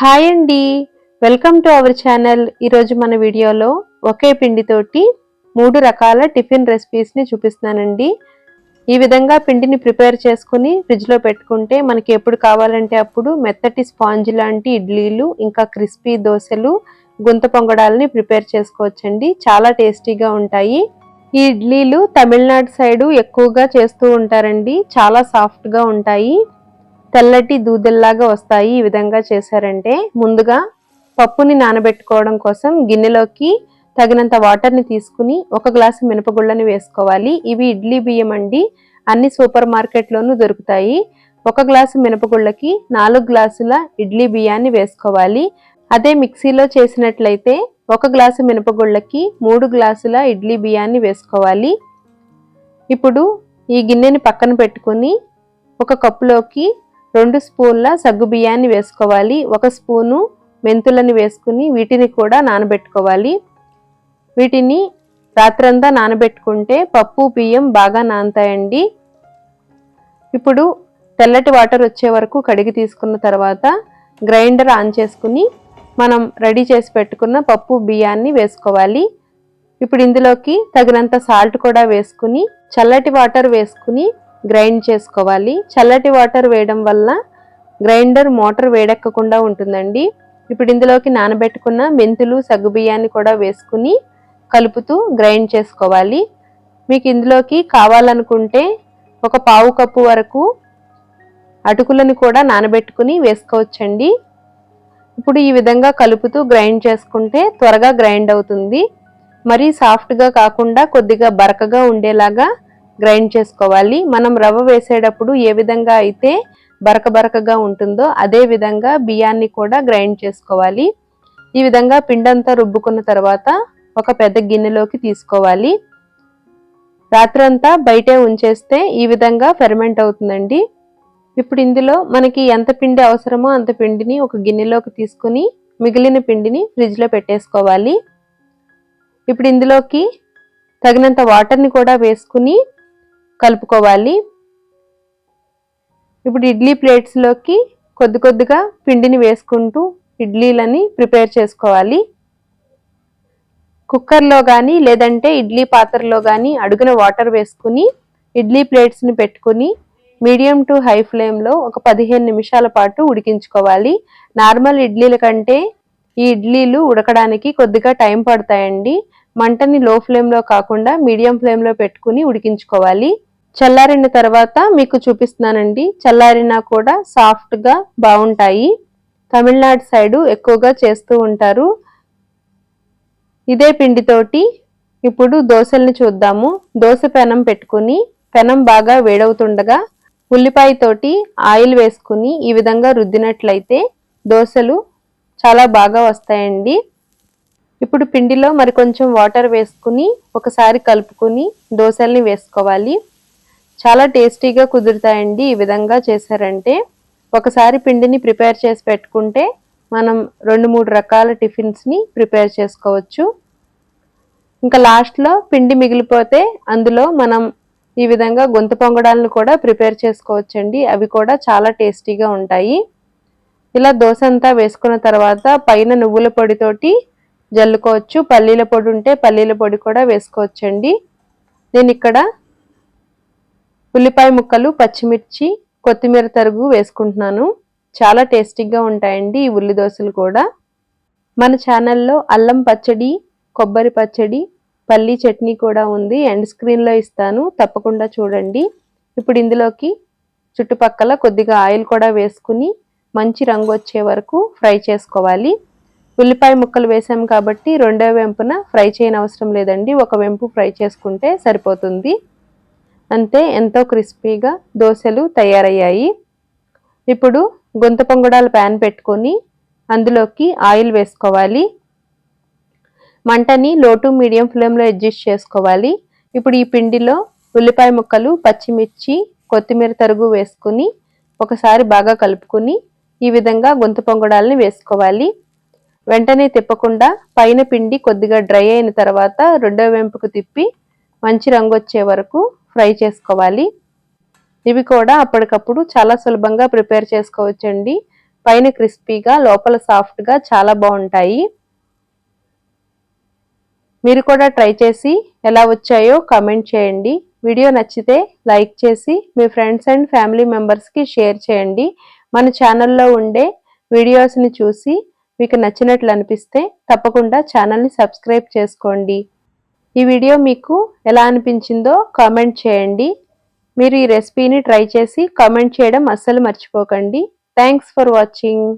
Hi అండి. Welcome to our channel. ఈరోజు మన వీడియోలో ఒకే పిండితోటి మూడు రకాల టిఫిన్ రెసిపీస్ని చూపిస్తున్నానండి. ఈ విధంగా పిండిని ప్రిపేర్ చేసుకుని ఫ్రిడ్జ్లో పెట్టుకుంటే మనకి ఎప్పుడు కావాలంటే అప్పుడు మెత్తటి స్పాంజ్ లాంటి ఇడ్లీలు ఇంకా క్రిస్పీ దోశలు గుంత పొంగడాలని ప్రిపేర్ చేసుకోవచ్చండి. చాలా టేస్టీగా ఉంటాయి. ఈ ఇడ్లీలు తమిళనాడు సైడు ఎక్కువగా చేస్తూ ఉంటారండి. చాలా సాఫ్ట్గా ఉంటాయి. తెల్లటి దూదెల్లాగా వస్తాయి ఈ విధంగా చేశారంటే ముందుగా పప్పుని నానబెట్టుకోవడం కోసం గిన్నెలోకి తగినంత వాటర్ని తీసుకుని ఒక గ్లాసు మినపగుళ్ళని వేసుకోవాలి. ఇవి ఇడ్లీ బియ్యం అండి. అన్ని సూపర్ మార్కెట్లోనూ దొరుకుతాయి. ఒక గ్లాసు మినపగుళ్ళకి నాలుగు గ్లాసుల ఇడ్లీ బియ్యాన్ని వేసుకోవాలి. అదే మిక్సీలో చేసినట్లయితే ఒక గ్లాసు మినపగుళ్ళకి మూడు గ్లాసుల ఇడ్లీ బియ్యాన్ని వేసుకోవాలి. ఇప్పుడు ఈ గిన్నెని పక్కన పెట్టుకొని ఒక కప్పులోకి రెండు స్పూన్ల సగ్గు బియ్యాన్ని వేసుకోవాలి. ఒక స్పూను మెంతులని వేసుకుని వీటిని కూడా నానబెట్టుకోవాలి. వీటిని రాత్రంతా నానబెట్టుకుంటే పప్పు బియ్యం బాగా నానతాయండి. ఇప్పుడు తెల్లటి వాటర్ వచ్చే వరకు కడిగి తీసుకున్న తర్వాత గ్రైండర్ ఆన్ చేసుకుని మనం రెడీ చేసి పెట్టుకున్న పప్పు బియ్యాన్ని వేసుకోవాలి. ఇప్పుడు ఇందులోకి తగినంత సాల్ట్ కూడా వేసుకుని చల్లటి వాటర్ వేసుకుని గ్రైండ్ చేసుకోవాలి. చల్లటి వాటర్ వేయడం వల్ల గ్రైండర్ మోటార్ వేడెక్కకుండా ఉంటుందండి. ఇప్పుడు ఇందులోకి నానబెట్టుకున్న మెంతులు సగ్గుబియ్యాన్ని కూడా వేసుకుని కలుపుతూ గ్రైండ్ చేసుకోవాలి. మీకు ఇందులోకి కావాలనుకుంటే ఒక పావు కప్పు వరకు అటుకులను కూడా నానబెట్టుకుని వేసుకోవచ్చండి. ఇప్పుడు ఈ విధంగా కలుపుతూ గ్రైండ్ చేసుకుంటే త్వరగా గ్రైండ్ అవుతుంది. మరీ సాఫ్ట్గా కాకుండా కొద్దిగా బరకగా ఉండేలాగా గ్రైండ్ చేసుకోవాలి. మనం రవ్వ వేసేటప్పుడు ఏ విధంగా అయితే బరక బరకగా ఉంటుందో అదే విధంగా బియ్యాన్ని కూడా గ్రైండ్ చేసుకోవాలి. ఈ విధంగా పిండంతా రుబ్బుకున్న తర్వాత ఒక పెద్ద గిన్నెలోకి తీసుకోవాలి. రాత్రంతా బయటే ఉంచేస్తే ఈ విధంగా ఫెర్మెంట్ అవుతుందండి. ఇప్పుడు ఇందులో మనకి ఎంత పిండి అవసరమో అంత పిండిని ఒక గిన్నెలోకి తీసుకుని మిగిలిన పిండిని ఫ్రిడ్జ్లో పెట్టేసుకోవాలి. ఇప్పుడు ఇందులోకి తగినంత వాటర్ని కూడా వేసుకుని కలుపుకోవాలి. ఇప్పుడు ఇడ్లీ ప్లేట్స్లోకి కొద్ది కొద్దిగా పిండిని వేసుకుంటూ ఇడ్లీలని ప్రిపేర్ చేసుకోవాలి. కుక్కర్లో కానీ లేదంటే ఇడ్లీ పాత్రలో కానీ అడుగున వాటర్ వేసుకుని ఇడ్లీ ప్లేట్స్ని పెట్టుకుని మీడియం టు హై ఫ్లేమ్లో ఒక పదిహేను నిమిషాల పాటు ఉడికించుకోవాలి. నార్మల్ ఇడ్లీల కంటే ఈ ఇడ్లీలు ఉడకడానికి కొద్దిగా టైం పడతాయండి. మంటని లో ఫ్లేమ్లో కాకుండా మీడియం ఫ్లేమ్లో పెట్టుకుని ఉడికించుకోవాలి. చల్లారిన తర్వాత మీకు చూపిస్తున్నానండి. చల్లారినా కూడా సాఫ్ట్గా బాగుంటాయి. తమిళనాడు సైడు ఎక్కువగా చేస్తూ ఉంటారు. ఇదే పిండితోటి ఇప్పుడు దోశల్ని చూద్దాము. దోశ పెనం పెట్టుకుని పెనం బాగా వేడవుతుండగా ఉల్లిపాయ తోటి ఆయిల్ వేసుకుని ఈ విధంగా రుద్దినట్లయితే దోశలు చాలా బాగా వస్తాయండి. ఇప్పుడు పిండిలో మరి కొంచెం వాటర్ వేసుకుని ఒకసారి కలుపుకుని దోశల్ని వేసుకోవాలి. చాలా టేస్టీగా కుదురుతాయండి. ఈ విధంగా చేశారంటే ఒకసారి పిండిని ప్రిపేర్ చేసి పెట్టుకుంటే మనం రెండు మూడు రకాల టిఫిన్స్ని ప్రిపేర్ చేసుకోవచ్చు. ఇంకా లాస్ట్లో పిండి మిగిలిపోతే అందులో మనం ఈ విధంగా గొంతు పొంగడాలను కూడా ప్రిపేర్ చేసుకోవచ్చండి. అవి కూడా చాలా టేస్టీగా ఉంటాయి. ఇలా దోశ అంతా వేసుకున్న తర్వాత పైన నువ్వుల పొడితోటి జల్లుకోవచ్చు. పల్లీల పొడి ఉంటే పల్లీల పొడి కూడా వేసుకోవచ్చండి. నేను ఇక్కడ ఉల్లిపాయ ముక్కలు పచ్చిమిర్చి కొత్తిమీర తరుగు వేసుకుంటున్నాను. చాలా టేస్టీగా ఉంటాయండి ఈ ఉల్లి దోశలు కూడా. మన ఛానల్లో అల్లం పచ్చడి కొబ్బరి పచ్చడి పల్లీ చట్నీ కూడా ఉంది. ఎండ్ స్క్రీన్లో ఇస్తాను. తప్పకుండా చూడండి. ఇప్పుడు ఇందులోకి చుట్టుపక్కల కొద్దిగా ఆయిల్ కూడా వేసుకుని మంచి రంగు వచ్చే వరకు ఫ్రై చేసుకోవాలి. ఉల్లిపాయ ముక్కలు వేసాం కాబట్టి రెండో వెంపున ఫ్రై చేయని అవసరం లేదండి. ఒక వెంపు ఫ్రై చేసుకుంటే సరిపోతుంది. అంతే ఎంతో క్రిస్పీగా దోశలు తయారయ్యాయి. ఇప్పుడు గొంత పొంగడాల ప్యాన్ పెట్టుకొని అందులోకి ఆయిల్ వేసుకోవాలి. మంటని లో టు మీడియం ఫ్లేమ్లో అడ్జస్ట్ చేసుకోవాలి. ఇప్పుడు ఈ పిండిలో ఉల్లిపాయ ముక్కలు పచ్చిమిర్చి కొత్తిమీర తరుగు వేసుకుని ఒకసారి బాగా కలుపుకుని ఈ విధంగా గొంతు పొంగడాలని వేసుకోవాలి. వెంటనే తిప్పకుండా పైన పిండి కొద్దిగా డ్రై అయిన తర్వాత రెండో వెంపుకు తిప్పి మంచి రంగు వచ్చే వరకు ఫ్రై చేసుకోవాలి. ఇవి కూడా అప్పటికప్పుడు చాలా సులభంగా ప్రిపేర్ చేసుకోవచ్చండి. పైన క్రిస్పీగా లోపల సాఫ్ట్గా చాలా బాగుంటాయి. మీరు కూడా ట్రై చేసి ఎలా వచ్చాయో కామెంట్ చేయండి. వీడియో నచ్చితే లైక్ చేసి మీ ఫ్రెండ్స్ అండ్ ఫ్యామిలీ మెంబర్స్కి షేర్ చేయండి. మన ఛానల్లో ఉండే వీడియోస్ని చూసి మీకు నచ్చినట్లు అనిపిస్తే తప్పకుండా ఛానల్ని సబ్స్క్రైబ్ చేసుకోండి. ఈ వీడియో మీకు ఎలా అనిపించిందో కామెంట్ చేయండి. మీరు ఈ రెసిపీని ట్రై చేసి కామెంట్ చేయడం అస్సలు మర్చిపోకండి. Thanks for watching